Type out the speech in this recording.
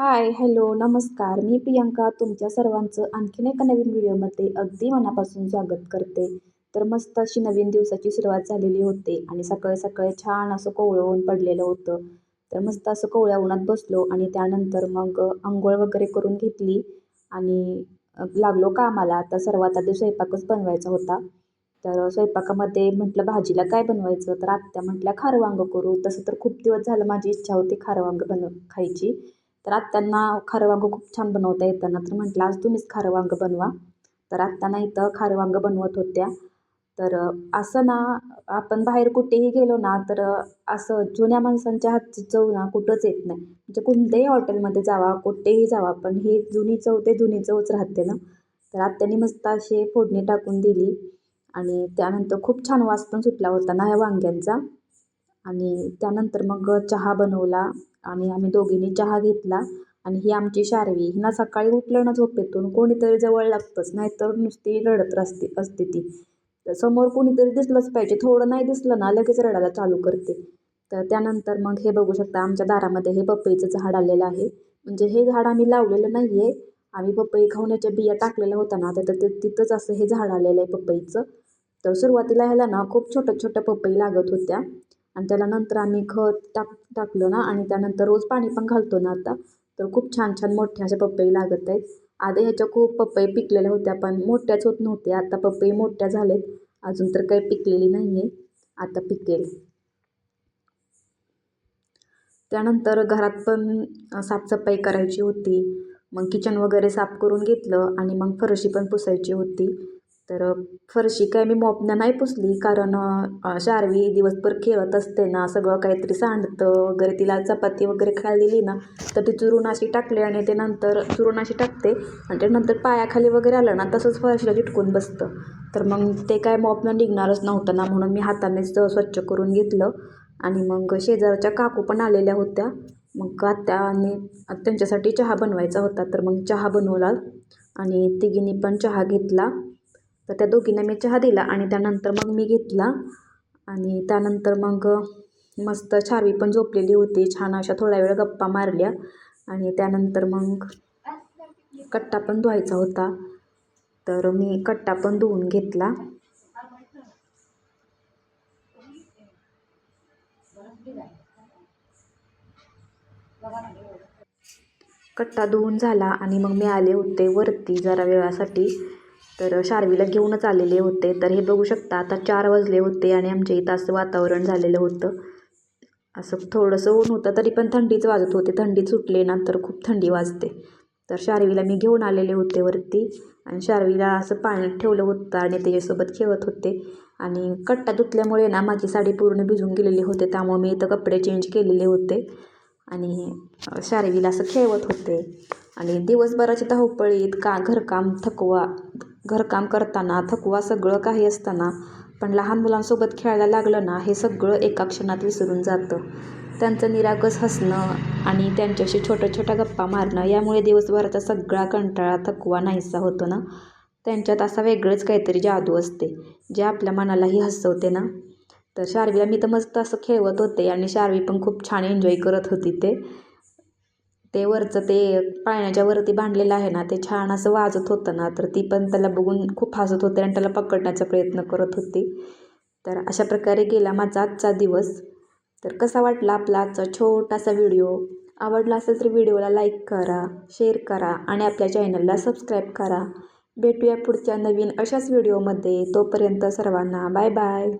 Hi hello नमस्कार. मी प्रियंका तुमच्या सर्वांचं आणखीन एका नवीन व्हिडिओमध्ये अगदी मनापासून स्वागत करते. तर मस्त अशी नवीन दिवसाची सुरुवात झालेली होती आणि सकाळी सकाळी छान असं कोवळं ऊन पडलेलं होतं. तर मस्त असं कोवळ्या उन्हात बसलो आणि त्यानंतर मग आंघोळ वगैरे करून घेतली आणि लागलो कामाला. आता सर्वात आधी स्वयंपाकच बनवायचा होता. तर स्वयंपाकामध्ये म्हटलं भाजीला काय बनवायचं? तर आत्या म्हटल्या खारं वांगं करू. तसं तर खूप दिवस झालं माझी इच्छा होती खारं वांगं बनव खायची. तर आत्यांना खारं वांगं खूप छान बनवता येतं. ना तर म्हटलं आज तुम्हीच खारं वांगं बनवा. तर आत्यांना इथं खारं वांगं बनवत होत्या. तर असं ना आपण बाहेर कुठेही गेलो ना तर असं जुन्या माणसांच्या हातची चव ना कुठंच येत नाही. म्हणजे कोणत्याही हॉटेलमध्ये जावा कुठेही जावा पण ही जुनी चव ते जुनी चवच राहते ना. तर आत्याने मस्त अशी फोडणी टाकून दिली आणि त्यानंतर खूप छान वास पण सुटला होता ना ह्या वांग्यांचा. आणि त्यानंतर मग चहा बनवला. आणि आम्ही दोघींनी चहा घेतला. आणि ही आमची शारवी हिना सकाळी उठलं ना झोपेतून कोणीतरी जवळ लागतंच नाहीतर नुसती रडत असते असते ती. तर समोर कोणीतरी दिसलंच पाहिजे. थोडं नाही दिसलं ना लगेच रडायला चालू करते. तर त्यानंतर मग हे बघू शकता आमच्या दारामध्ये हे पपईचं झाड आलेलं आहे. म्हणजे हे झाड आम्ही लावलेलं नाही आहे आम्ही पपई खावण्याच्या बिया टाकलेल्या होत्या ना तर ते तिथंच असं हे झाड आलेलं आहे पपईचं. तर सुरुवातीला ह्याला ना खूप छोट्या छोट्या पपई लागत होत्या. आणि त्याला नंतर आम्ही खत टाक टाकलं ना आणि त्यानंतर रोज पाणी पण घालतो ना आता. तर खूप छान छान मोठ्या अशा पपई लागत आहेत. आधी ह्याच्या खूप पपई पिकलेल्या होत्या पण मोठ्याच होत नव्हत्या. आता पपई मोठ्या झालेत. अजून तर काही पिकलेली नाही आहे आता पिकेल. त्यानंतर घरात पण साफसफाई करायची होती. मग किचन वगैरे साफ करून घेतलं आणि मग फरशी पण पुसायची होती. तर फरशी काय मी मॉपनं नाही पुसली कारण शारवी दिवसभर खेळत असते ना सगळं काहीतरी सांडतं वगैरे तिला चपाती वगैरे खायला दिली ना तर ती चुरून अशी टाकली आणि ते नंतर चुरून अशी टाकते आणि ते नंतर पायाखाली वगैरे आलं ना तसंच फरशीला चिटकून बसतं. तर मग ते काय मॉपनं निघणारच नव्हतं ना म्हणून मी हातानेच स्वच्छ करून घेतलं आणि मग शेजारच्या काकू पण आलेल्या होत्या. मग आत्याने त्यांच्यासाठी चहा बनवायचा होता तर मग चहा बनवला आणि तिघींनी पण चहा घेतला. तर त्या दोघींना मी चहा दिला आणि त्यानंतर मग मी घेतला. आणि त्यानंतर मग मस्त छारवी पण झोपलेली होती. छान अशा थोडा वेळ गप्पा मारल्या. आणि त्यानंतर मग कट्टा पण धुवायचा होता. तर मी कट्टा पण धुवून घेतला. कट्टा धुवून झाला आणि मग मी आले होते वरती जरा वेळासाठी. तर शार्वीला घेऊनच आलेले होते. तर हे बघू शकता आता चार वाजले होते आणि आमच्या इथं असं वातावरण झालेलं होतं. असं थोडंसं ऊन होतं तरी पण थंडीच वाजत होते. थंडी सुटले ना तर खूप थंडी वाजते. तर शार्वीला मी घेऊन आलेले होते वरती आणि शार्वीला असं पाण्यात ठेवलं होतं आणि त्याच्यासोबत खेळत होते. आणि कट्टा धुतल्यामुळे ना माझी साडी पूर्ण भिजून गेलेली होते त्यामुळे मी इथं कपडे चेंज केलेले होते. आणि शार्वीला असं खेळवत होते. आणि दिवसभराची धावपळीत का घरकाम थकवा घरकाम करताना थकवा सगळं काही असताना पण लहान मुलांसोबत खेळायला लागलं ना हे सगळं एका क्षणात विसरून जातं. त्यांचं निरागस हसणं आणि त्यांच्याशी छोट्या छोट्या गप्पा मारणं यामुळे दिवसभराचा सगळा कंटाळा थकवा नाहीसा होतो ना? त्यांच्यात असा वेगळंच काहीतरी जादू असते जे आपल्या मनालाही हसवते ना? तर शार्वीला मी तर मस्त असं खेळवत होते आणि शार्वी पण खूप छान एन्जॉय करत होती ते. ते वरचं ते पाळण्याच्या वरती बांधलेलं आहे ना ते छान असं वाजत होतं ना तर ती पण त्याला बघून खूप हसत होते आणि त्याला पकडण्याचा प्रयत्न करत होती. तर अशा प्रकारे गेला माझा आजचा दिवस. तर कसा वाटला आपला आजचा छोटासा व्हिडिओ? आवडला असेल तर व्हिडिओला लाईक करा शेअर करा आणि आपल्या चॅनलला सबस्क्राईब करा. भेटूया पुढच्या नवीन अशाच व्हिडिओमध्ये. तोपर्यंत सर्वांना बाय बाय.